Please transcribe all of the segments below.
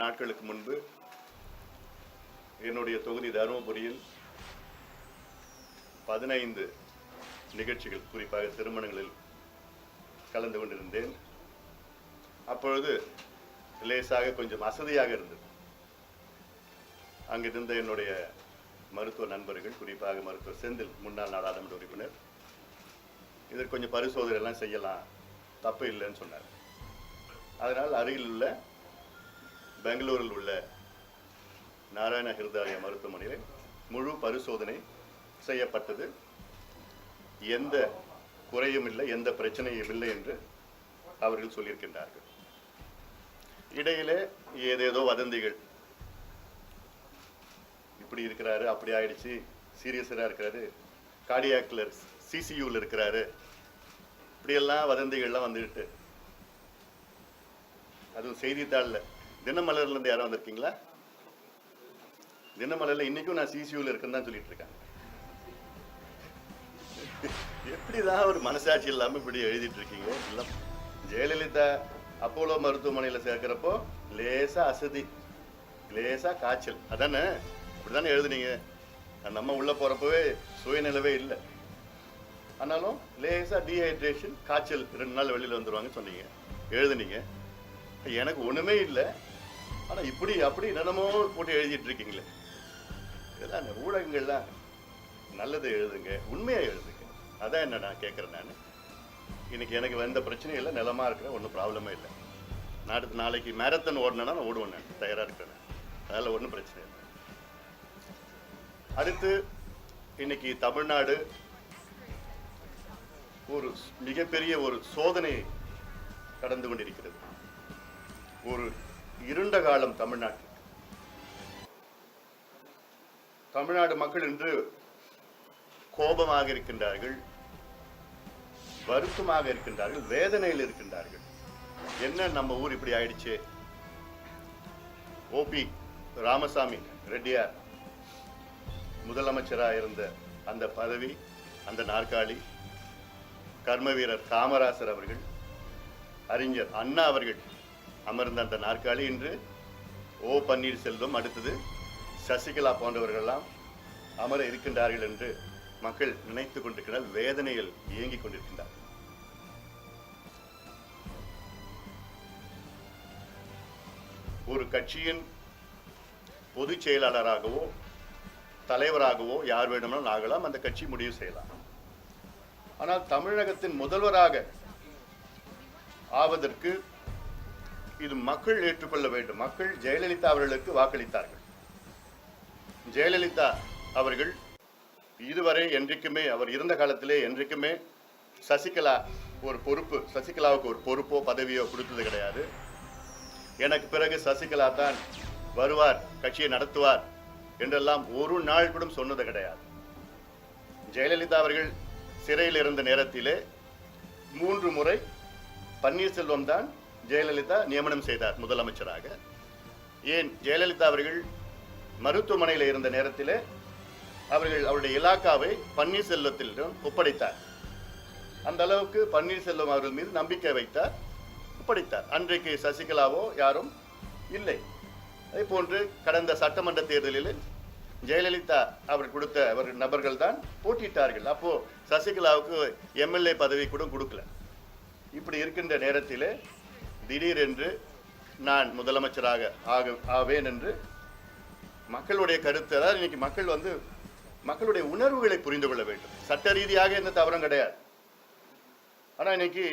நாட்களுக்கு முன்பு என்னுடைய தொகுதி தருமபுரியில் பதினைந்து நிகழ்ச்சிகள் குறிப்பாக திருமணங்களில் கலந்து கொண்டிருந்தேன். அப்பொழுது லேசாக கொஞ்சம் அசதியாக இருந்தது. அங்கிருந்த என்னுடைய மருத்துவ நண்பர்கள் குறிப்பாக மருத்துவர் செந்தில் முன்னாள் நாடாளுமன்ற உறுப்பினர் இதற்கு கொஞ்சம் பரிசோதனை எல்லாம் செய்யலாம் தப்பு இல்லைன்னு சொன்னார். அதனால் அருகில் உள்ள பெங்களூரில் உள்ள நாராயண ஹிருதய மருத்துவமனையில் முழு பரிசோதனை செய்யப்பட்டது. எந்த குறையும் இல்லை எந்த பிரச்சனையும் இல்லை என்று அவர்கள் சொல்லியிருக்கின்றார்கள். இடையிலே ஏதேதோ வதந்திகள். இப்படி இருக்கிறாரு அப்படி ஆயிடுச்சு சீரியஸராக இருக்கிறாரு கார்டியாக்கில் சிசியூவில் இருக்கிறாரு. இப்படியெல்லாம் வதந்திகள்லாம் வந்துட்டு அதுவும் செய்தித்தாளில் தினமலர்லேருந்து யாரும் வந்திருக்கீங்களா? தினமலரில் இன்னைக்கும் நான் சிசியூவில் இருக்கேன்னு தான் சொல்லிட்டு இருக்கேன். எப்படிதான் ஒரு மனசாட்சி இல்லாமல் இப்படி எழுதிட்டு இருக்கீங்க? இல்லை ஜெயலலிதா அப்போலோ மருத்துவமனையில் சேர்க்குறப்போ லேசாக அசதி லேசாக காய்ச்சல். அதானே? அப்படிதானே எழுதுனீங்க? நம்ம உள்ள போறப்பவே சுயநிலவே இல்லை. ஆனாலும் லேசா டீஹைட்ரேஷன் காய்ச்சல் ரெண்டு நாள் வெளியில் வந்துருவாங்கன்னு சொன்னீங்க. எழுதுனீங்க. எனக்கு ஒண்ணுமே இல்லை. ஆனா இப்படி அப்படி என்னென்னமோ போட்டு எழுதிட்டு இருக்கீங்களே இதெல்லாம் இந்த ஊடகங்கள்லாம். நல்லது எழுதுங்க உண்மையா எழுதுங்க. அதான் என்ன நான் கேட்குறேன் நான். இன்னைக்கு எனக்கு எந்த பிரச்சனையும் இல்லை நிலமா இருக்கிறேன் ஒன்றும் ப்ராப்ளமே இல்லை. நாட்டு நாளைக்கு மேரத்தான் ஓடினா நான் ஓடுவேன் நான் தயாராக இருக்கிறேன் அதில் ஒன்றும் பிரச்சனை இல்லை. அடுத்து இன்னைக்கு தமிழ்நாடு ஒரு மிகப்பெரிய ஒரு சோதனை கடந்து கொண்டிருக்கிறது. ஒரு இருண்ட காலம் தமிழ்நாட்டில். தமிழ்நாடு மக்கள் இன்று கோபமாக இருக்கின்றார்கள் வருத்தமாக இருக்கின்றார்கள் வேதனையில் இருக்கின்றார்கள். என்ன நம்ம ஊர் இப்படி ஆயிடுச்சு? ஓபி ராமசாமி ரெட்டியார் முதலமைச்சராக இருந்த அந்த பதவி அந்த நாற்காலி கர்ம வீரர் காமராசர் அவர்கள் அறிஞர் அண்ணா அவர்கள் அமர்ந்த அந்த நாற்காலி இன்று ஓ பன்னீர்செல்வம் அடுத்தது சசிகலா போன்றவர்களெல்லாம் அமர இருக்கின்றார்கள் என்று மக்கள் நினைத்துக் கொண்டிருக்கிறார். வேதனையில் இயங்கிக் கொண்டிருக்கின்றார். ஒரு கட்சியின் பொதுச் செயலாளராகவோ தலைவராகவோ யார் வேண்டுமானாலும் ஆகலாம். அந்த கட்சி முடிவு செய்யலாம். ஆனால் தமிழகத்தின் முதல்வராக ஆவதற்கு இது மக்கள் ஏற்றுக்கொள்ள வேண்டும். மக்கள் ஜெயலலிதா அவர்களுக்கு வாக்களித்தார்கள். ஜெயலலிதா அவர்கள் இதுவரை என்றைக்குமே அவர் இருந்த காலத்திலே என்றைக்குமே சசிகலா ஒரு பொறுப்பு சசிகலாவுக்கு ஒரு பொறுப்போ பதவியோ கொடுத்தது கிடையாது. எனக்கு பிறகு சசிகலா தான் வருவார் கட்சியை நடத்துவார் என்றெல்லாம் ஒரு நாள் கூட சொன்னது கிடையாது. ஜெயலலிதா அவர்கள் சிறையில் இருந்த நேரத்திலே மூன்று முறை பன்னீர்செல்வம் தான் ஜெயலலிதா நியமனம் செய்தார் முதலமைச்சராக. ஏன் ஜெயலலிதா அவர்கள் மருத்துவமனையில் இருந்த நேரத்திலே அவர்கள் அவருடைய இலாக்காவை பன்னீர்செல்வத்திடம் ஒப்படைத்தார். அந்த அளவுக்கு பன்னீர்செல்வம் அவர்கள் மீது நம்பிக்கை வைத்தார் ஒப்படைத்தார். அன்றைக்கு சசிகலாவோ யாரும் இல்லை. அதே போன்று கடந்த சட்டமன்ற தேர்தலில் ஜெயலலிதா அவர் கொடுத்த அவர் நபர்கள் தான் போட்டியிட்டார்கள். அப்போ சசிகலாவுக்கு எம்எல்ஏ பதவி கூட கொடுக்கல. இப்படி இருக்கின்ற நேரத்தில் திடீரென்று நான் முதலமைச்சராக ஆக ஆவேன் என்று மக்களுடைய கருத்து அதாவது இன்னைக்கு மக்கள் வந்து மக்களுடைய உணர்வுகளை புரிந்து கொள்ள வேண்டும். சட்ட ரீதியாக எந்த தவறும் கிடையாது. ஆனால் இன்னைக்கு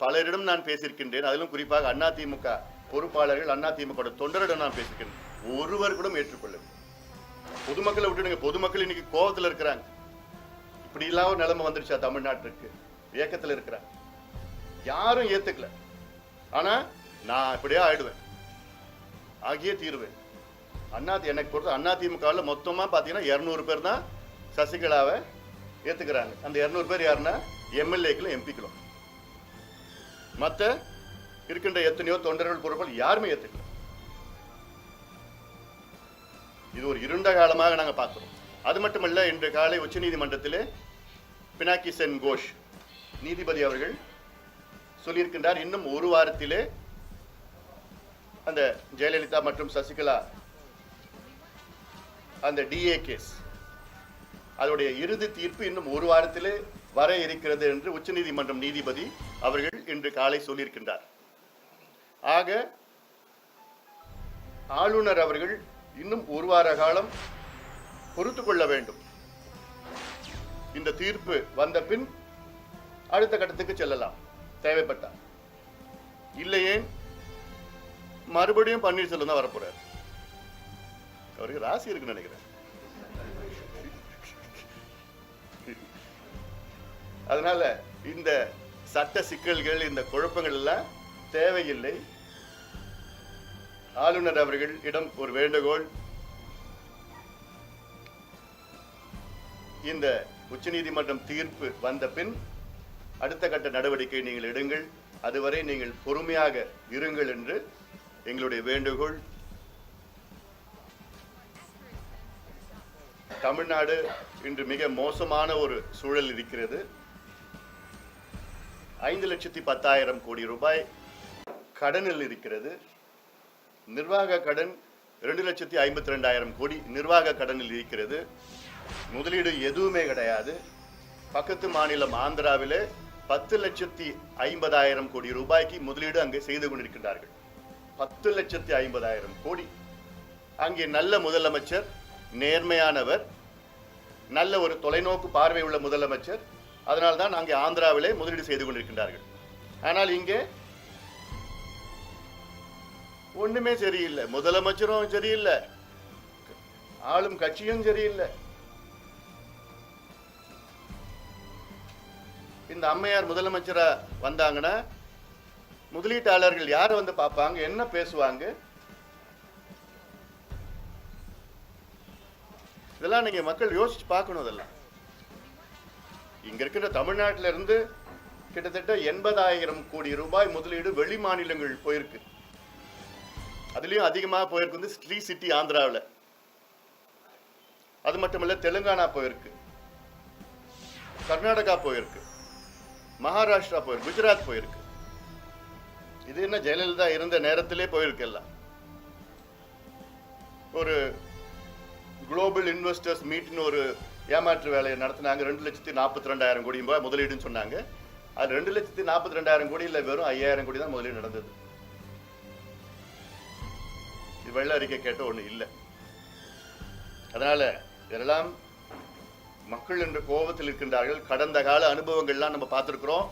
பலரிடம் நான் பேசியிருக்கின்றேன். அதிலும் குறிப்பாக அதிமுக பொறுப்பாளர்கள் அதிமுக தொண்டரிடம் நான் பேசியிருக்கின்றேன். ஒருவர் கூட ஏற்றுக்கொள்ளவில்லை. பொதுமக்களை விட்டுடுங்க பொதுமக்கள் இன்னைக்கு கோபத்தில் இருக்கிறாங்க. இப்படி இல்லாம நிலைமை வந்துருச்சா தமிழ்நாட்டிற்கு இயக்கத்தில் இருக்கிறாங்க. யாரும் ஏத்துக்கல. ஆனா நான் இப்படியே ஆயிடுவேன். ஆகியே தீருவேன். அண்ணா எனக்கு பொறுத்த அதிமுகவில் மொத்தமா பார்த்தீங்கன்னா இரநூறு பேர் தான் சசிகலாவை ஏத்துக்கிறாங்க. அந்த இரநூறு பேர் யாருன்னா எம்எல்ஏக்களும் எம்பிக்களும். மற்ற இருக்கின்ற எத்தனையோ தொண்டர்கள் பொறுப்பால் யாருமே ஏத்துக்கல. இது ஒரு இருண்ட காலமாக நாங்க பார்க்கிறோம் அது மட்டுமல்ல இன்று காலை உச்சநீதிமன்றத்திலே பினாக்கி சென் கோஷ் நீதிபதி அவர்கள் சொல்லியிருக்கின்றார். இன்னும் ஒரு வாரத்திலே அந்த ஜெயலலிதா மற்றும் சசிகலா அந்த டிஏ கேஸ் அதோடைய இறுதி தீர்ப்பு இன்னும் ஒரு வாரத்திலே வர இருக்கிறது என்று உச்சநீதிமன்றம் நீதிபதி அவர்கள் இன்று காலை சொல்லியிருக்கின்றார். ஆக ஆளுநர் அவர்கள் இன்னும் ஒரு வார காலம் பொறுத்து கொள்ள வேண்டும். இந்த தீர்ப்பு வந்த பின் அடுத்த கட்டத்துக்கு செல்லலாம். தேவைப்பட்டால் இல்லையே. மறுபடியும் பன்னீர்செல்வம் தான் வரப்போறார். அவருக்கு ராசி இருக்குன்னு நினைக்கிறேன். அதனால இந்த சட்ட சிக்கல்கள் இந்த குழப்பங்கள் எல்லாம் தேவையில்லை. ஆளுநர் அவர்கள் இடம் ஒரு வேண்டுகோள். இந்த உச்சநீதிமன்றம் தீர்ப்பு வந்த பின் அடுத்த கட்ட நடவடிக்கை நீங்கள் எடுங்கள். அதுவரை நீங்கள் பொறுமையாக இருங்கள் என்று எங்களுடைய வேண்டுகோள். தமிழ்நாடு இன்று மிக மோசமான ஒரு சூழல் இருக்கிறது. ஐந்து லட்சத்தி பத்தாயிரம் கோடி ரூபாய் கடனில் இருக்கிறது. நிர்வாக கடன் ரெண்டு லட்சத்தி ஐம்பத்தி ரெண்டாயிரம் கோடி நிர்வாக கடனில் இருக்கிறது. முதலீடு எதுவுமே கிடையாது. பக்கத்து மாநிலம் ஆந்திராவிலே பத்து லட்சத்தி ஐம்பதாயிரம் கோடி ரூபாய்க்கு முதலீடு அங்கே செய்து கொண்டிருக்கின்றார்கள். பத்து லட்சத்தி ஐம்பதாயிரம் கோடி. அங்கே நல்ல முதலமைச்சர் நேர்மையானவர் நல்ல ஒரு தொலைநோக்கு பார்வை உள்ள முதலமைச்சர். அதனால்தான் அங்கே ஆந்திராவிலே முதலீடு செய்து கொண்டிருக்கின்றார்கள். ஆனால் இங்கே ஒன்றுமே சரியில்லை. முதலமைச்சரும் சரியில்லை. ஆளும் கட்சியும் சரியில்லை. இந்த அம்மையார் முதலமைச்சராக வந்தாங்கன்னா முதலீட்டாளர்கள் யாரை வந்து பார்ப்பாங்க? என்ன பேசுவாங்க? இதெல்லாம் நீங்கள் மக்கள் யோசிச்சு பார்க்கணும் இதெல்லாம். இங்க இருக்கிற தமிழ்நாட்டில இருந்து கிட்டத்தட்ட எண்பதாயிரம் கோடி ரூபாய் முதலீடு வெளி மாநிலங்கள் போயிருக்கு. அதுலயும் அதிகமாக போயிருக்கு வந்து ஸ்ரீ சிட்டி ஆந்திராவில். அது மட்டுமல்ல தெலுங்கானா போயிருக்கு. கர்நாடகா போயிருக்கு. மகாராஷ்டிரா போயிருக்கு குஜராத் போயிருக்கு. இது என்ன ஜெயலலிதா இருந்த நேரத்திலே போயிருக்கு எல்லாம். ஒரு குளோபல் இன்வெஸ்டர்ஸ் மீட்னு ஒரு ஏமாற்று வேலையை நடத்தினாங்க. ரெண்டு லட்சத்தி நாற்பத்தி ரெண்டாயிரம் கோடி ரூபாய் முதலீடுன்னு சொன்னாங்க. அது ரெண்டு லட்சத்தி நாற்பத்தி ரெண்டாயிரம் கோடி இல்லை வெறும் ஐயாயிரம் கோடி தான் முதலீடு நடந்தது. இது வெள்ள அறிக்கை கேட்ட ஒன்று இல்லை. அதனால இதெல்லாம் மக்கள் என்று கோபத்தில் இருக்கின்றார்கள். கடந்த கால அனுபவங்கள்லாம் நம்ம பார்த்துருக்குறோம்.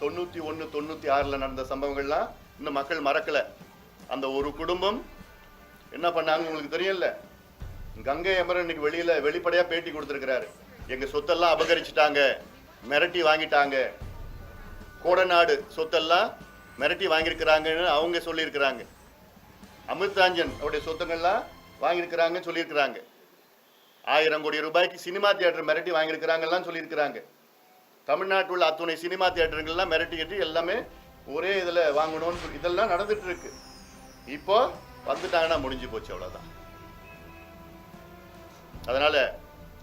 தொண்ணூத்தி ஒன்று தொண்ணூத்தி ஆறுல நடந்த சம்பவங்கள்லாம் இன்னும் மக்கள் மறக்கல. அந்த ஒரு குடும்பம் என்ன பண்ணாங்க உங்களுக்கு தெரியல கங்கை அமரன் இன்னைக்கு வெளியில வெளிப்படையா பேட்டி கொடுத்துருக்கிறாரு. எங்க சொத்தெல்லாம் அபகரிச்சிட்டாங்க மிரட்டி வாங்கிட்டாங்க. கோடநாடு சொத்தெல்லாம் மிரட்டி வாங்கியிருக்கிறாங்கன்னு அவங்க சொல்லியிருக்கிறாங்க. அமிர்தாஞ்சன் அவருடைய சொத்துங்கள்லாம் வாங்கியிருக்கிறாங்கன்னு சொல்லியிருக்கிறாங்க. ஆயிரம் கோடி ரூபாய்க்கு சினிமா தியேட்டர் மிரட்டி வாங்கியிருக்கிறாங்கலாம் சொல்லியிருக்கிறாங்க. தமிழ்நாட்டில் உள்ள அத்துணை சினிமா தியேட்டருங்கள்லாம் மிரட்டிக்கிட்டு எல்லாமே ஒரே இதில் வாங்கணும்னு சொல்லி இதெல்லாம் நடந்துட்டு இருக்கு இப்போ வந்துட்டாங்கன்னா முடிஞ்சு போச்சு அவ்வளோதான் அதனால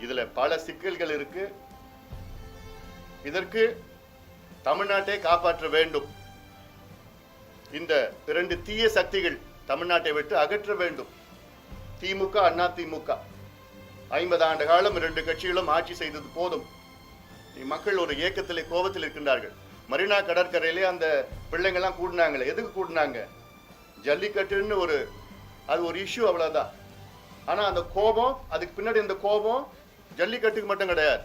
இதில் பல சிக்கல்கள் இருக்கு. இதற்கு தமிழ்நாட்டை காப்பாற்ற வேண்டும். இந்த இரண்டு தீய சக்திகள் தமிழ்நாட்டை விட்டு அகற்ற வேண்டும். திமுக அண்ணா திமுக. ஐம்பது ஆண்டு காலம் இரண்டு கட்சிகளும் ஆட்சி செய்தது போதும். மக்கள் ஒரு ஏக்கத்திலே கோபத்தில் இருக்கின்றார்கள். மரீனா கடற்கரையிலே அந்த பிள்ளைங்கள்லாம் கூடினாங்களே எதுக்கு கூடினாங்க? ஜல்லிக்கட்டுன்னு ஒரு அது ஒரு இஷ்யூ அவ்வளோதான் ஆனால் அந்த கோபம் அதுக்கு பின்னாடி இந்த கோபம் ஜல்லிக்கட்டுக்கு மட்டும் கிடையாது.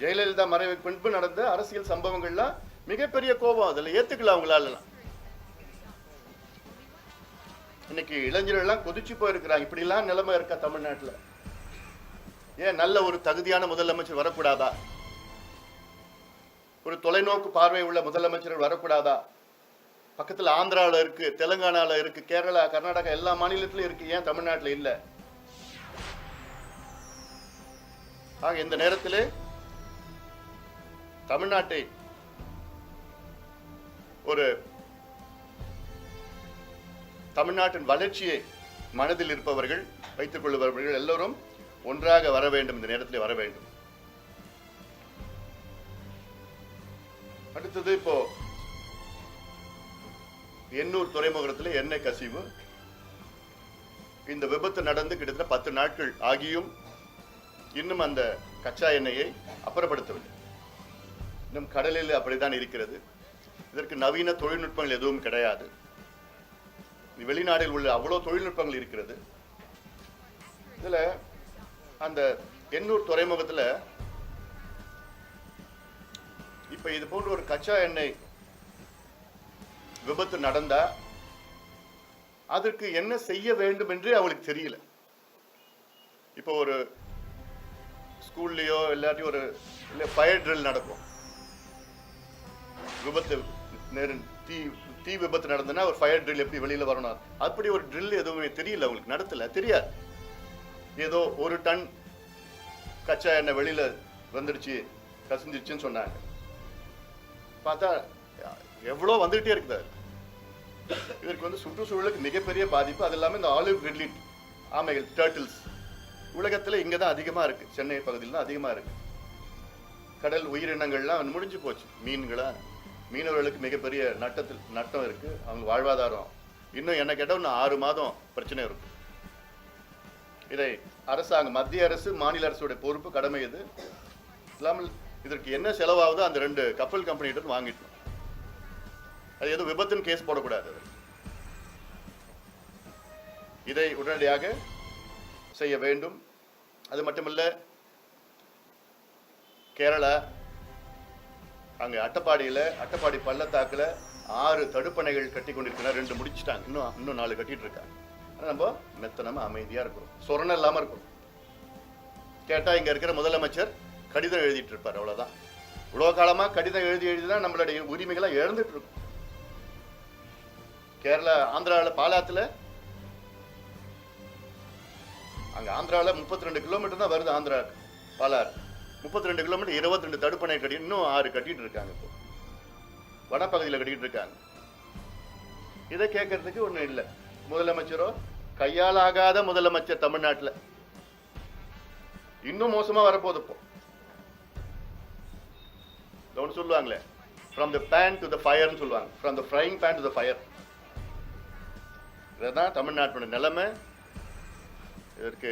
ஜெயலலிதா மறைவுக்கு பின்பு நடந்த அரசியல் சம்பவங்கள்லாம் மிகப்பெரிய கோபம். அதில் ஏற்றுக்கல அவங்களாலலாம். இன்னைக்கு இளைஞர்கள்லாம் கொதிச்சு போயிருக்கிறாங்க. இப்படிலாம் நிலைமை இருக்கா தமிழ்நாட்டில்? ஏன் நல்ல ஒரு தகுதியான முதலமைச்சர் வரக்கூடாதா? ஒரு தொலைநோக்கு பார்வை உள்ள முதலமைச்சர்கள் வரக்கூடாதா? பக்கத்தில் ஆந்திராவில் இருக்கு தெலுங்கானாவில் இருக்கு கேரளா கர்நாடகா எல்லா மாநிலத்திலும் இருக்கு ஏன் தமிழ்நாட்டில் இல்லை? ஆக இந்த நேரத்தில் தமிழ்நாட்டை ஒரு தமிழ்நாட்டின் வளர்ச்சியை மனதில் இருப்பவர்கள் வைத்துக் கொள்பவர்கள் எல்லோரும் ஒன்றாக வர வேண்டும் இந்த நேரத்தில் வர வேண்டும். அடுத்தது இப்போ எண்ணூர் துறைமுகத்தில் எண்ணெய் கசிவு. இந்த விபத்து நடந்து கிட்டத்தட்ட பத்து நாட்கள் ஆகியும் இன்னும் அந்த கச்சா எண்ணெயை அப்புறப்படுத்தவில்லை. இன்னும் கடலில் அப்படித்தான் இருக்கிறது. இதற்கு நவீன தொழில்நுட்பங்கள் எதுவும் கிடையாது. வெளிநாட்டில் உள்ள அவ்வளோ தொழில்நுட்பங்கள் இருக்கிறது. இதுல அந்த எண்ணூர் துறைமுகத்தில் இப்போ இது போன்ற ஒரு கச்சா எண்ணெய் விபத்து நடந்தா அதற்கு என்ன செய்ய வேண்டும் என்று அவளுக்கு தெரியல. இப்போ ஒரு ஸ்கூல்லையோ இல்லாட்டி ஒரு இல்லை ஃபயர் ட்ரில் நடக்கும். விபத்து நேரு தீ தீ விபத்து நடந்ததுன்னா ஒரு ஃபயர் ட்ரில் எப்படி வெளியில் வரணும்? அப்படி ஒரு ட்ரில் எதுவுமே தெரியல அவங்களுக்கு நடத்தல. தெரியாது. ஏதோ ஒரு டன் கச்சா எண்ணெய் வெளியில் வந்துடுச்சு கசிஞ்சிருச்சுன்னு சொன்னாங்க. பார்த்தா எவ்வளோ வந்துகிட்டே இருக்குது இதற்கு வந்து சுற்றுச்சூழலுக்கு மிகப்பெரிய பாதிப்பு. அது இல்லாமல் இந்த ஆலிவ் கிரிட்லிட் ஆமைகள் டேர்ட்டில்ஸ் உலகத்தில் இங்கே தான் அதிகமாக இருக்குது சென்னை பகுதியில் தான் அதிகமாக இருக்குது கடல் உயிரினங்கள்லாம் முடிஞ்சு போச்சு. மீன்களாக மீனவர்களுக்கு மிகப்பெரிய நட்டத்தில் நட்டம் இருக்குது அவங்க வாழ்வாதாரம். இன்னும் என்ன கேட்டால் இன்னும் ஆறு மாதம் பிரச்சனை இருக்கும். இதை அரசாங்கம் மத்திய அரசு மாநில அரசுடைய பொறுப்பு கடமை இது இல்லாமல் இதற்கு என்ன செலவாகுதோ அந்த ரெண்டு கப்பல் கம்பெனிகிட்ட இருந்து வாங்கிட்டோம். அது எதுவும் விபத்துன்னு கேஸ் போடக்கூடாது. இதை உடனடியாக செய்ய வேண்டும். அது மட்டுமல்ல கேரளா அங்கே அட்டப்பாடியில் அட்டப்பாடி பள்ளத்தாக்குல ஆறு தடுப்பணைகள் கட்டி கொண்டிருக்கிறார். ரெண்டு முடிச்சிட்டாங்க. இன்னும் இன்னும் நாலு கட்டிட்டு இருக்காங்க. நம்ம மெத்தனமா அமைதியா இருக்கிறோம் சொரணம் இல்லாம இருக்கிறோம் கேட்டா இங்க இருக்கிற முதலமைச்சர் கடிதம் எழுதிட்டு இருப்பார் அவ்வளவுதான். இவ்வளவு காலமா கடிதம் எழுதி எழுதி தான் நம்மளுடைய உரிமைகளை இழந்துட்டு இருக்கும். கேரளா ஆந்திராவில் பாலாத்துல அங்க ஆந்திராவில் முப்பத்தி ரெண்டு கிலோமீட்டர் தான் வருது ஆந்திரா பாலாறு. முப்பத்தி ரெண்டு கிலோமீட்டர் இருபத்தி ரெண்டு தடுப்பணை கட்டி இன்னும் ஆறு கட்டிட்டு இருக்காங்க இப்போ. வனப்பகுதியில் கட்டிட்டு இருக்காங்க. இதை கேட்கறதுக்கு ஒண்ணும் இல்லை. முதலமைச்சரோ கையாளாகாத முதலமைச்சர் தமிழ்நாட்டில். இன்னும் மோசமா வரப்போகுது இப்போ. ஒன்று சொல்லுவாங்களே from the pan to the ஃபயர்னு சொல்லுவாங்க. From the frying pan to the fire இதுதான் தமிழ்நாட்டோட நிலைமை. இதற்கு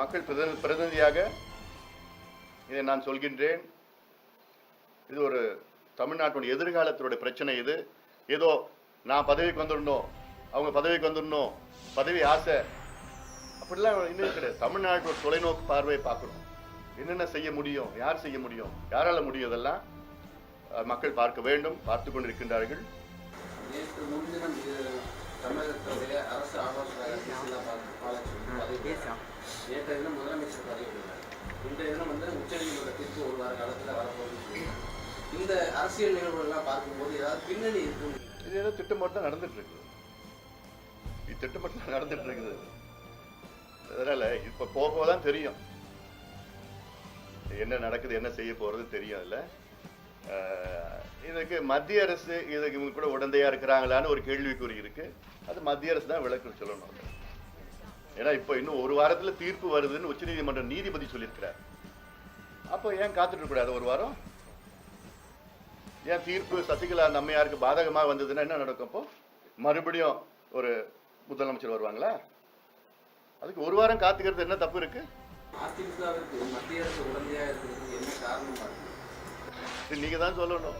மக்கள் பிரதி பிரதிநிதியாக இதை நான் சொல்கின்றேன். இது ஒரு தமிழ்நாட்டுடைய எதிர்காலத்தினுடைய பிரச்சனை இது. ஏதோ நான் பதவிக்கு வந்திருந்தோம் அவங்க பதவிக்கு வந்துடணும். பதவி ஆசை. அப்படிலாம் இன்னும் கிடையாது. தமிழ்நாட்டு ஒரு தொலைநோக்கு பார்வை பார்க்கணும். என்னென்ன செய்ய முடியும்? யார் செய்ய முடியும்? யாரால முடியும் இதெல்லாம்? மக்கள் பார்க்க வேண்டும். பார்த்து கொண்டிருக்கின்றார்கள். நேற்று முன்தினம் தமிழகத்துடைய அரசு. நேற்றைய தினம் முதலமைச்சர் பதவி ஏற்றார். இன்றைய தினம் வந்து உச்சநீதிமன்ற தீர்ப்பு ஒரு வார காலத்தில் சொல்லியிருக்காங்க. இந்த அரசியல் நிகழ்வுகள்லாம் பார்க்கும்போது ஏதாவது பின்னணி இருக்கும் இது ஏதோ திட்டமிட்டு தான் நடந்துட்டு இருக்குது இது திட்டமிட்டு நடந்துட்டு இருக்குது அதனால இப்ப போக தான் தெரியும். என்ன நடக்குது என்ன செய்ய போறது தெரியும் இல்ல இதுக்கு மத்திய அரசு இதுக்கு இவங்க கூட உடந்தையா இருக்கிறாங்களான்னு ஒரு கேள்விக்குறி இருக்கு. அது மத்திய அரசு தான் விளக்கம் சொல்லணும். ஏன்னா இப்போ இன்னும் ஒரு வாரத்துல தீர்ப்பு வருதுன்னு உச்சநீதிமன்ற நீதிபதி சொல்லியிருக்கிறார். அப்போ ஏன் காத்துட்டு கூடாது ஒரு வாரம்? ஏன் தீர்ப்பு சசிகலா நம்மையாருக்கு பாதகமாக வந்ததுன்னா என்ன நடக்கும் அப்போ? மறுபடியும் ஒரு முதலமைச்சர் வருவாங்களா? அதுக்கு ஒரு வாரம் காத்துக்கிறது என்ன தப்பு இருக்கு? நீங்க தான் சொல்லணும்.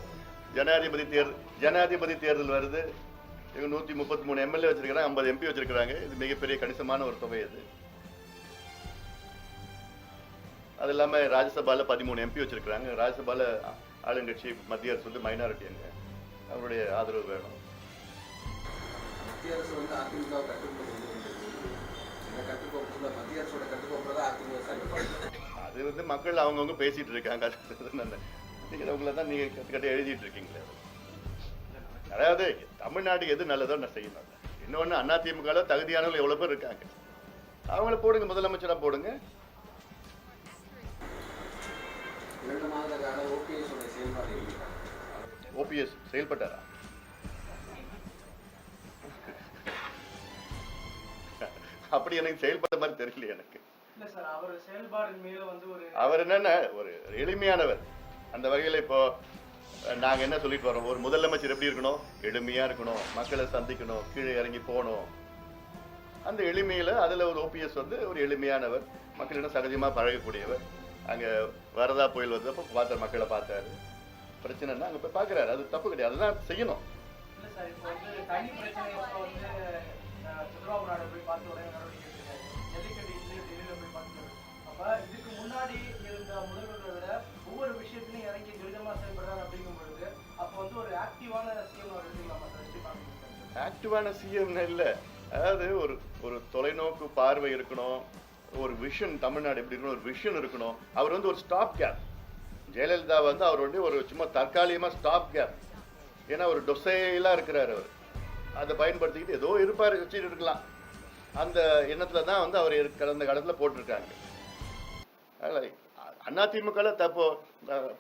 ஜனாதிபதி தேர்தல் ஜனாதிபதி தேர்தல் வருது. இவங்க நூத்தி முப்பத்தி மூணு எம்எல்ஏ வச்சிருக்காங்க ஐம்பது எம்பி வச்சிருக்காங்க இது மிகப்பெரிய கணிசமான ஒரு தொகை அது. அது இல்லாம ராஜ்யசபால பதிமூணு எம்பி வச்சிருக்காங்க ராஜ்யசபால ஆளுங்கட்சி மத்திய அரசு வந்து மைனாரிட்டி அங்க அவருடைய ஆதரவு வேணும். மத்திய அரசு வந்து அதிமுக வை கட்டுக்கோப்பு கொண்டு வந்திருக்கு. இந்த கட்டுக்கோப்புல மத்திய அரசோட கட்டுக்கோப்புல தான் அதிமுக செயல்படுது. அது வந்து மக்கள் அவங்கவுங்க பேசிட்டு இருக்காங்க. அது நான் நீங்க உங்களை தான் நீங்க கட்டு எழுதிட்டு இருக்கீங்களே. அதாவது தமிழ்நாட்டுக்கு எது நல்லதோ நான் செய்யணும். இன்னொன்று அதிமுகவில் தகுதியானவங்க எவ்வளோ பேர் இருக்காங்க. அவங்கள போடுங்க முதலமைச்சரா போடுங்க. ஓபிஎஸ் செயல்பட்டாரா? அப்படி எனக்கு செயல்பட்ட மாதிரி தெரியல எனக்கு. அவர் வந்து என்னன்னா ஒரு எளிமையானவர். அந்த வகையில் இப்போ நாங்கள் என்ன சொல்லிட்டு வரோம்? ஒரு முதலமைச்சர் எப்படி இருக்கணும்? எளிமையாக இருக்கணும். மக்களை சந்திக்கணும். கீழே இறங்கி போகணும். அந்த எளிமையில் அதில் ஒரு ஓபிஎஸ் வந்து ஒரு எளிமையானவர். மக்களிடம் சகஜமாக பழகக்கூடியவர். அங்கே வரதா புயல் வந்தப்போ பார்த்தார் மக்களை பார்த்தாரு. பிரச்சனைன்னா அங்கே போய் பார்க்குறாரு. அது தப்பு கிடையாது. அதுதான் செய்யணும். சந்திரபாபு நாயுடு போய் பார்த்து உடனே நடவடிக்கை ஜல்லிக்கட்டு இல்லை போய் இதுக்கு முன்னாடி இருந்த முதல்வர்களை விட ஒவ்வொரு விஷயத்திலையும் இறங்கி செயல்படுறாரு அப்படிங்கும் பொழுது அப்போ வந்து ஒரு ஆக்டிவான சிஎம் அவர் எடுத்துக்கலாமா சார் ஆக்டிவான இல்லை. அதாவது ஒரு ஒரு தொலைநோக்கு பார்வை இருக்கணும் ஒரு விஷன் தமிழ்நாடு எப்படி இருக்கணும் ஒரு விஷன் இருக்கணும். அவர் வந்து ஒரு ஸ்டாப் கேப் ஜெயலலிதா வந்து அவர் வந்து ஒரு சும்மா தற்காலிகமாக ஸ்டாப் கேப் ஏன்னா ஒரு டொசைலாக இருக்கிறார் அவர். அதை பயன்படுத்திக்கிட்டு ஏதோ இருப்பார் வச்சுட்டு இருக்கலாம். அந்த எண்ணத்தில் தான் வந்து அவர் கடந்த காலத்தில் போட்டிருக்காங்க. அதிமுகவில் தப்போ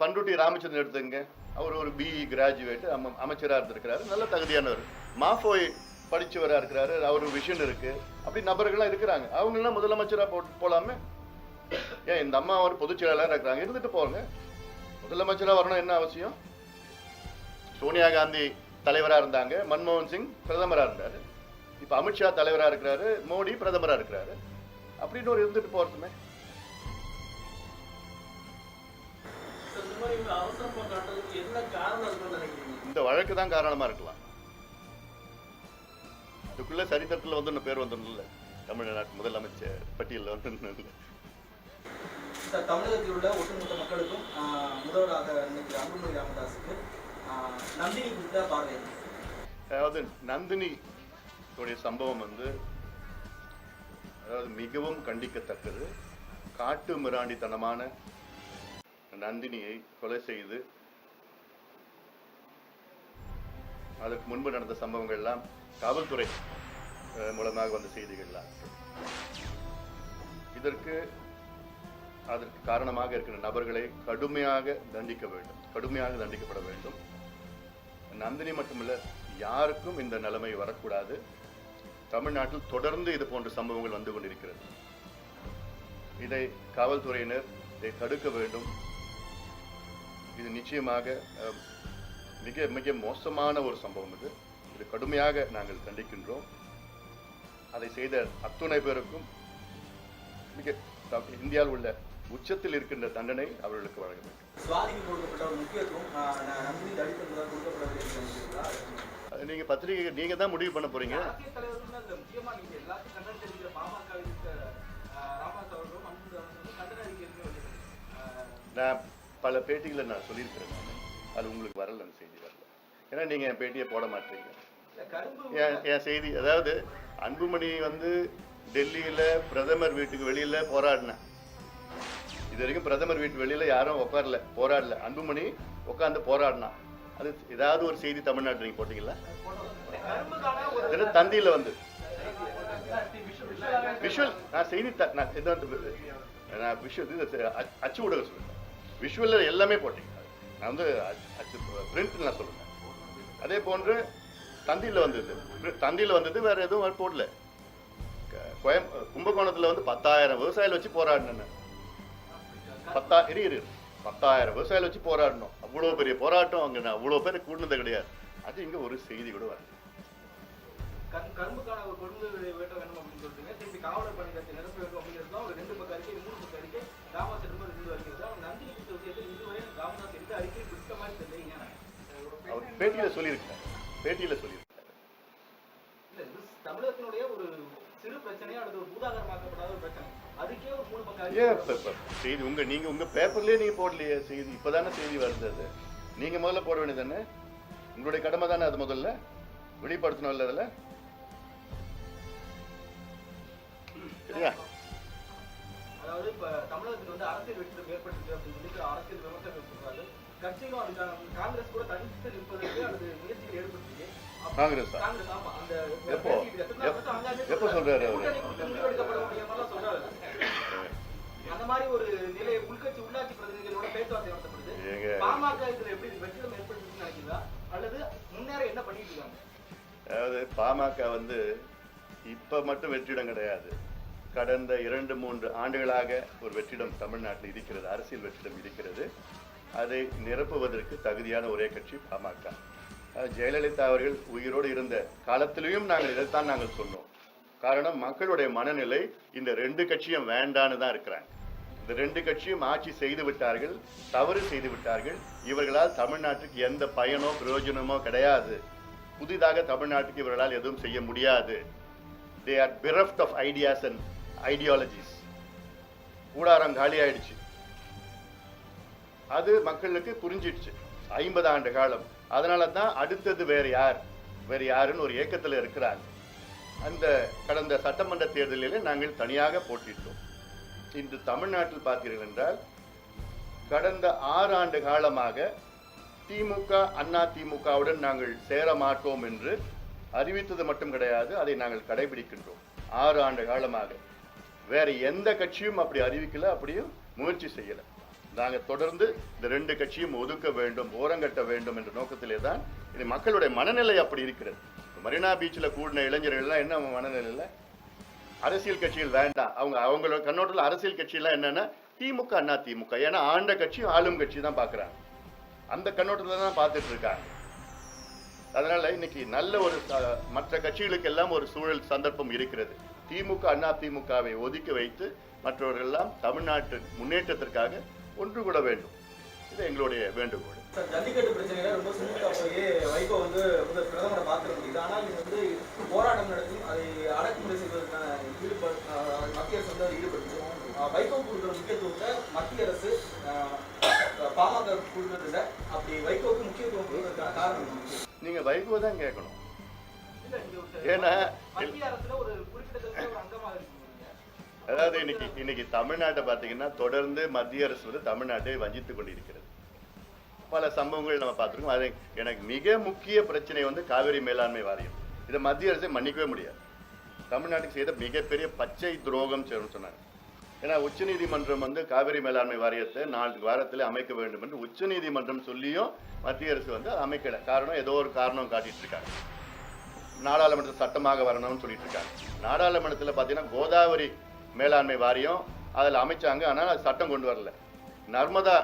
பண்ருட்டி ராமச்சந்திரன் எடுத்துங்க அவர் ஒரு பிஇ கிராஜுவேட் அம அமைச்சராக இருந்திருக்கிறாரு. நல்ல தகுதியானவர். மாஃபோய் படித்தவராக இருக்கிறாரு. அவர் விஷன் இருக்குது அப்படி நபர்கள்லாம் இருக்கிறாங்க. அவங்கெல்லாம் முதலமைச்சராக போ போகலாமே ஏன் இந்த அம்மா ஒரு பொதுச் செயலாளராக இருக்கிறாங்க. இருந்துட்டு போங்க. முதலமைச்சராக வரணும் என்ன அவசியம்? சோனியா காந்தி தலைவராக இருந்தாங்க. மன்மோகன் சிங் பிரதமராக இருந்தார். இப்போ அமித்ஷா தலைவராக இருக்கிறாரு. மோடி பிரதமராக இருக்கிறாரு. அப்படின்னு ஒரு இருந்துட்டு போகிறதுமே சார், இந்த காரணம் வழக்கு தான் காரணமாக இருக்கலாம். இதுக்குள்ள சரித்திரத்தில் வந்து இன்னும் பேர் வந்துடல தமிழ்நாட்டு முதலமைச்சர் பட்டியலில் வந்து இல்லை தமிழகத்தில் உள்ள ஒட்டுமொத்த மக்களுக்கும் முதல்வராக நினைக்கிற அன்புமணி ராமதாஸுக்கு நந்தினி பார்வை அதாவது நந்தினி உடைய சம்பவம் வந்து அதாவது மிகவும் கண்டிக்கத்தக்கது. காட்டு மிராண்டித்தனமான நந்தினியை கொலை செய்து அதற்கு முன்பு நடந்த சம்பவங்கள் எல்லாம் காவல்துறை மூலமாக வந்த செய்திகள்லாம் இதற்கு அதற்கு காரணமாக இருக்கிற நபர்களை கடுமையாக தண்டிக்க வேண்டும். கடுமையாக தண்டிக்கப்பட வேண்டும். நந்தினி மட்டுமல்ல யாருக்கும் இந்த நிலைமை வரக்கூடாது. தமிழ்நாட்டில் தொடர்ந்து இது போன்ற சம்பவங்கள் வந்து கொண்டிருக்கிறது. இதை காவல்துறையினர் இதை தடுக்க வேண்டும். இது நிச்சயமாக மிக மிக மோசமான ஒரு சம்பவம் இது. இது கடுமையாக நாங்கள் கண்டிக்கின்றோம். அதை செய்த அத்துணை பேருக்கும் மிக இந்தியாவில் உள்ள உச்சத்தில் இருக்கின்ற தண்டனை அவர்களுக்கு வழங்க வேண்டும் நீங்க பத்திரிகை நீங்க தான் முடிவு பண்ண போறீங்க. நான் பல பேட்டிகளை நான் சொல்லியிருக்கிறேன். அது உங்களுக்கு வரல அந்த செய்தி வரல. ஏன்னா நீங்கள் என் பேட்டியை போட மாட்டீங்க. என் செய்தி அதாவது அன்புமணி வந்து டெல்லியில் பிரதமர் வீட்டுக்கு வெளியில் போராடினேன் இது வரைக்கும் பிரதமர் வீட்டு வெளியில் யாரும் உட்காரல போராடல. அன்புமணி உட்காந்து போராடினா. அது ஏதாவது ஒரு செய்தி தமிழ்நாட்டு நீங்கள் போட்டீங்களா தந்தியில தந்தியில் வந்து. விஷுவல் நான் செய்தி த- நான் நான் விஷுவல் அச்சு ஊடகம் சொல்லுவேன் விஷுவலில் எல்லாமே போட்டீங்க நான் வந்து அச்சு- பிரிண்ட் நான் சொல்லுவேன். அதே போன்று தந்தியில் வந்தது. தந்தியில் வந்தது வேற எதுவும் போடல. கோயம் கும்பகோணத்தில் வந்து பத்தாயிரம் விவசாயிகள் வச்சு போராடினேன் பத்தா இரு இரு. பத்தாயிரம் விவசாயிகள் வச்சு போராடணும். அவ்வளோ பெரிய போராட்டம் அங்கே நான் அவ்வளோ பேர் கூடினது கிடையாது. அது இங்கே ஒரு செய்தி கூட வரல. கரும்- கரும்புக்கான ஒரு கொள்கை வேட்ட வேணும் அப்படின்னு சொல்றீங்க. திருப்பி காவலர் பணியிடத்தை நிரப்ப வேண்டும் அப்படிங்கிறது ஒரு ரெண்டு பக்கம் அறிக்கை மூணு பக்கம் அறிக்கை. ராமதாஸ் ரொம்ப ரெண்டு அறிக்கை தான் நந்தினி குறித்த விஷயத்தில் இதுவரை ராமதாஸ் எந்த அறிக்கை கொடுத்த மாதிரி தெரியலைங்க அவர் பேட்டியில் சொல்லியிருக்காரு பேட்டியில் சொல்லியிருக்காரு இது தமிழகத்தினுடைய ஒரு சிறு பிரச்சனையா அல்லது ஒரு பூதாகரமாக்கப்படாத ஒரு பிரச்சனை. ஏன் இப்ப- இப்ப செய்தி உங்க நீங்க உங்க பேப்பர்லயே நீங்க போடலையே செய்தி. இப்பதானே செய்தி வருது அது. நீங்க முதல்ல போட வேண்டியது தானே உங்களுடைய கடமை தானே அது முதல்ல? வெளிப்படுத்தணும் இல்ல அதுல? சரியா அதாவது இப்ப தமிழகத்துக்கு வந்து அரசியல் வெற்றி ஏற்பட்டிருக்கு அப்படின்னு சொல்லி அரசியல் விமர்சனம் சொல்றாரு. கட்சிகளும் அதுக்கான காங்கிரஸ் கூட தனித்து நிற்பதற்கு அல்லது முயற்சிகள் அப்ப- காங்கிரஸ்? காங்கிரஸ் ஆமா அந்த எப்போ? எப்ப- சொல்றாரு சொல்றாரு. அந்த மாதிரி ஒரு நிலை உள்கட்சி உள்ளாட்சி பிரதிநிதிகளோட பேச்சுவார்த்தை நடத்தப்படுது. பாமக இதுல எப்படி வெற்றிடம் ஏற்படுத்துன்னு நினைக்கிறதா அல்லது முன்னேற என்ன பண்ணிட்டு இருக்காங்க? அதாவது பாமக வந்து இப்ப மட்டும் வெற்றிடம் கிடையாது. கடந்த இரண்டு மூன்று ஆண்டுகளாக ஒரு வெற்றிடம் தமிழ்நாட்டில் இருக்கிறது. அரசியல் வெற்றிடம் இருக்கிறது. அதை நிரப்புவதற்கு தகுதியான ஒரே கட்சி பாமக. ஜெயலலிதா அவர்கள் உயிரோடு இருந்த காலத்திலையும் நாங்கள் இதைத்தான் நாங்கள் சொன்னோம். காரணம் மக்களுடைய மனநிலை இந்த ரெண்டு கட்சியும் வேண்டான்னு தான் இருக்கிறாங்க. இந்த ரெண்டு கட்சியும் ஆட்சி செய்து விட்டார்கள் தவறு செய்து விட்டார்கள். இவர்களால் தமிழ்நாட்டுக்கு எந்த பயனோ பிரயோஜனமோ கிடையாது. புதிதாக தமிழ்நாட்டுக்கு இவர்களால் எதுவும் செய்ய முடியாது. They are bereft of ideas and ideologies கூடாரம் காலி ஆயிடுச்சு. அது மக்களுக்கு புரிஞ்சிடுச்சு. ஐம்பது ஆண்டு காலம். அதனால தான் அடுத்தது வேறு யார் வேறு யாருன்னு ஒரு ஏக்கத்தில் இருக்கிறாங்க. அந்த கடந்த சட்டமன்ற தேர்தலிலே நாங்கள் தனியாக போட்டிட்டோம் இன்று தமிழ்நாட்டில் பார்த்தீர்கள் என்றால் கடந்த ஆறு ஆண்டு காலமாக திமுக அண்ணா திமுகவுடன் நாங்கள் சேர மாட்டோம் என்று அறிவித்தது மட்டும் கிடையாது அதை நாங்கள் கடைபிடிக்கின்றோம். ஆறு ஆண்டு காலமாக. வேற எந்த கட்சியும் அப்படி அறிவிக்கல அப்படியும் முயற்சி செய்யலை. நாங்கள் தொடர்ந்து இந்த ரெண்டு கட்சியும் ஒதுக்க வேண்டும் ஓரங்கட்ட வேண்டும் என்ற நோக்கத்திலே தான் இது மக்களுடைய மனநிலை அப்படி இருக்கிறது. மரீனா பீச்சில் கூடின இளைஞர்கள்லாம் என்ன மனநிலையில்? அரசியல் கட்சிகள் வேண்டாம். அவங்க அவங்களோட கண்ணோட்டத்தில் அரசியல் கட்சியெல்லாம் என்னென்னா திமுக அண்ணா திமுக. ஏன்னா ஆண்ட கட்சியும் ஆளும் கட்சி தான் பார்க்குறாங்க அந்த கண்ணோட்டத்தில் தான் பார்த்துட்டு இருக்காங்க அதனால இன்னைக்கு நல்ல ஒரு மற்ற கட்சிகளுக்கு எல்லாம் ஒரு சூழல் சந்தர்ப்பம் இருக்கிறது. திமுக அண்ணா திமுகவை ஒதுக்கி வைத்து மற்றவர்கள் எல்லாம் தமிழ்நாட்டு முன்னேற்றத்திற்காக ஒன்று கூட வேண்டும். இது எங்களுடைய வேண்டுகோள். ஜல்லிக்கட்டு பிரச்சனையில ரொம்ப சுமூகா போய் வைகோ வந்து முதல் பிரதமரை பார்த்துட முடியுது. ஆனால் இது வந்து போராட்டம் நடத்தி அதை அடக்குமுறை செய்வதற்கான ஈடுபாடு மத்திய அரசு வந்து அஹ், வைகோ கொடுக்குற முக்கியத்துவத்தை மத்திய அரசு பாமக கொடுக்கறதில்ல. அப்படி வைகோவுக்கு முக்கியத்துவம் கொடுக்கறதுக்கான காரணம்? நீங்க வைகோ தான் கேட்கணும். ஏன்னா அதாவது இன்னைக்கு இன்னைக்கு தமிழ்நாட்டை பார்த்தீங்கன்னா தொடர்ந்து மத்திய அரசு வந்து தமிழ்நாட்டை வஞ்சித்து கொண்டிருக்கிறது. பல சம்பவங்கள் நம்ம பார்த்துருக்கோம். அது எனக்கு மிக முக்கிய பிரச்சனை வந்து காவிரி மேலாண்மை வாரியம். இதை மத்திய அரசை மன்னிக்கவே முடியாது. தமிழ்நாட்டுக்கு செய்த மிகப்பெரிய பச்சை துரோகம் செய்யணும்னு சொன்னாங்க ஏன்னா உச்சநீதிமன்றம் வந்து காவிரி மேலாண்மை வாரியத்தை நாலு வாரத்தில் அமைக்க வேண்டும் என்று உச்சநீதிமன்றம் சொல்லியும் மத்திய அரசு வந்து அமைக்கலை. காரணம் ஏதோ ஒரு காரணம் காட்டிட்டு இருக்காங்க நாடாளுமன்ற சட்டமாக வரணும்னு சொல்லிட்டு இருக்காங்க நாடாளுமன்றத்தில் பார்த்தீங்கன்னா கோதாவரி மேலாண்மை வாரியம் அதில் அமைச்சாங்க. ஆனால் அது சட்டம் கொண்டு வரல. நர்மதா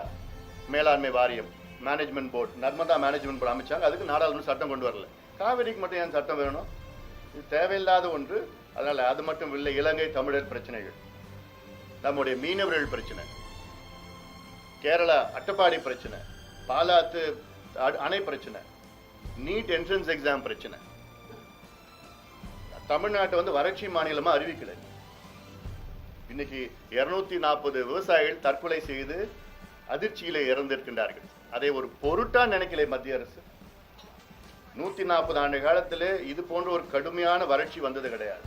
மேலாண்மை வாரியம் management board Narmada management board அமைச்சாங்க. அதுக்கு நாடாளுமன்ற சட்டம் கொண்டு வரல. காவிரிக்கு மட்டும் ஏன் சட்டம் வேணும்? இது தேவையில்லாத ஒன்று. அதனால் அது மட்டும் இல்லை இலங்கை தமிழர் பிரச்சனைகள். நம்முடைய மீனவர்கள் பிரச்சனை. கேரளா அட்டப்பாடி பிரச்சனை. பாலாத்து அணை பிரச்சனை. நீட் என்ட்ரன்ஸ் எக்ஸாம் பிரச்சனை. தமிழ்நாட்டை வந்து வறட்சி மாநிலமாக அறிவிக்கல. இன்னைக்கு இருநூத்தி நாற்பது விவசாயிகள் தற்கொலை செய்து அதிர்ச்சியில் இறந்திருக்கின்றார்கள். அதை ஒரு பொருட்டா நினைக்கல மத்திய அரசு. நூத்தி நாற்பது ஆண்டு காலத்தில் இது போன்ற ஒரு கடுமையான வறட்சி வந்தது கிடையாது.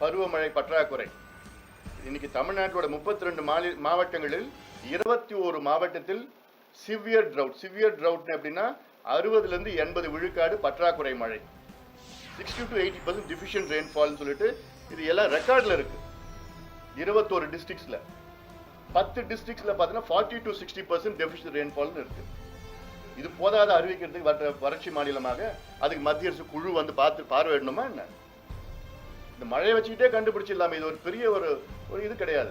பருவமழை பற்றாக்குறை. இன்னைக்கு தமிழ்நாட்டோட முப்பத்தி ரெண்டு மாநில மாவட்டங்களில் இருபத்தி ஒரு மாவட்டத்தில் சிவியர் ட்ரவுட். சிவியர் ட்ரவுட் அப்படின்னா அறுபதுல இருந்து எண்பது விழுக்காடு பற்றாக்குறை மழை. Sixty to eighty percent deficient ரெயின்ஃபால்னு சொல்லிட்டு இது எல்லாம் ரெக்கார்டில் இருக்கு. இருபத்தோரு டிஸ்ட்ரிக்ஸில் பத்து டிஸ்ட்ரிக்ஸில் பார்த்தீங்கன்னா forty to sixty percent deficient ரெயின்ஃபால்னு இருக்குது இது போதாத அறிவிக்கிறதுக்கு வர வறட்சி மாநிலமாக அதுக்கு மத்திய அரசு குழு வந்து பார்த்து பார்வையிடணுமா என்ன? இந்த மழையை வச்சுக்கிட்டே கண்டுபிடிச்சிடலாமே. இது ஒரு பெரிய ஒரு ஒரு இது கிடையாது.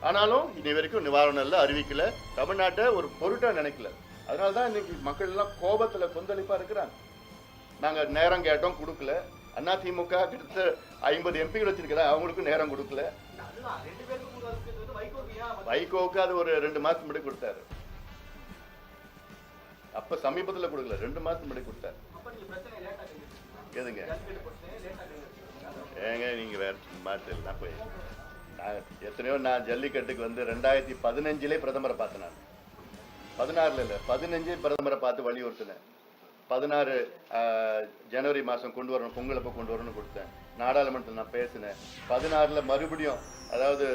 ஆனாலும் இது வரைக்கும் நிவாரணம் இல்லை அறிவிக்கல. தமிழ்நாட்டை ஒரு பொருட்டாக நினைக்கல. அதனால தான் இன்னைக்கு மக்கள் எல்லாம் கோபத்தில் கொந்தளிப்பாக இருக்கிறாங்க. நாங்கள் நேரம் கேட்டோம் கொடுக்கல. அண்ணா திமுக கிட்டத்தட்ட ஐம்பது எம்பிகள் வச்சிருக்கிறேன் அவங்களுக்கும் நேரம் கொடுக்கல அதுதான் ரெண்டு பேருக்கு கூட இருக்கிறது வந்து வைகோக்கு ஏன் வந்து- வைகோவுக்கு அது ஒரு ரெண்டு மாசம் முன்னாடி கொடுத்தாரு. அப்ப சமீபத்துல கொடுக்கல ரெண்டு மாசம் முன்னாடி கொடுத்தாரு. எதுங்க? ஏங்க நீங்க வேற தெரியல போய் நான் எத்தனையோ நான் ஜல்லிக்கட்டுக்கு வந்து ரெண்டாயிரத்தி பதினஞ்சிலே பிரதமரை பார்த்தேன் நான். பதினாறுல இல்லை பதினஞ்சு பிரதமரை பார்த்து வலியுறுத்தினேன். பதினாறு ஜனவரி மாதம் கொண்டு வரணும் பொங்கலப்போ கொண்டு வரணும்னு கொடுத்தேன். நாடாளுமன்றத்தில் நான் பேசினேன். பதினாறில் மறுபடியும் அதாவது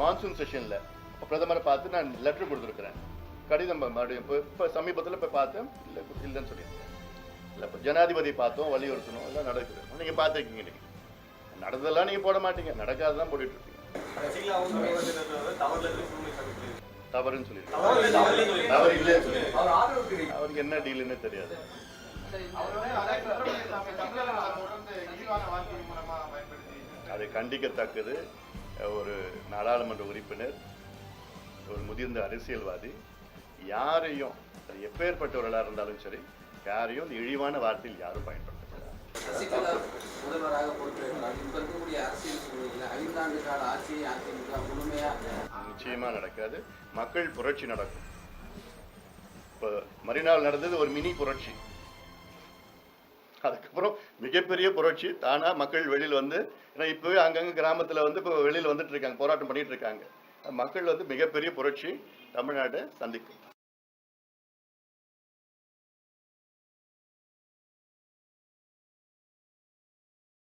மான்சூன் செஷனில் பிரதமரை பார்த்து நான் லெட்டர் கொடுத்துருக்குறேன். கடிதம் மறுபடியும் இப்போ இப்போ சமீபத்தில் இப்போ பார்த்தேன் இல்லை இல்லைன்னு சொல்லியிருக்கேன் இல்லை இப்போ ஜனாதிபதி பார்த்தோம் வலியுறுத்தணும் எல்லாம் நடக்குது. நீங்கள் பார்த்துருக்கீங்க இன்னைக்கு. நடந்ததெல்லாம் நீங்கள் போட மாட்டீங்க. நடக்காததான் போட்டுட்டு இருக்கீங்க. தவறுன்னு சொல்லியிருக்கீங்க. தவறு இல்லைன்னு தெரிவிக்கும் அவருக்கு என்ன டீலுன்னு தெரியாது. அது கண்டிக்கத்தக்கது. ஒரு நாடாளுமன்ற உறுப்பினர் ஒரு முதிர்ந்த அரசியல்வாதி யாரையும் அது எப்பேற்பட்டவர்களாக இருந்தாலும் சரி யாரையும் இழிவான வார்த்தையில் யாரும் பயன்படுத்தக்கூடாது. சசிகலா முதல்வராக பொறுப்பேற்றால் இப்ப இருக்கக்கூடிய அரசியல் சூழ்நிலையில ஐந்தாண்டு கால ஆட்சியை அதிமுக முழுமையா நிச்சயமா நடக்காது. மக்கள் புரட்சி நடக்கும். இப்போ மறுநாள் நடந்தது ஒரு மினி புரட்சி. அதுக்கப்புறம் மிகப்பெரிய புரட்சி. தானா மக்கள் வெளியில் வந்து ஏன்னா இப்போவே அங்கங்க கிராமத்துல வந்து இப்போ வெளியில் வந்துட்டு இருக்காங்க போராட்டம் பண்ணிட்டு இருக்காங்க. மக்கள் வந்து மிகப்பெரிய புரட்சி. தமிழ்நாட்டை சந்திக்கும்.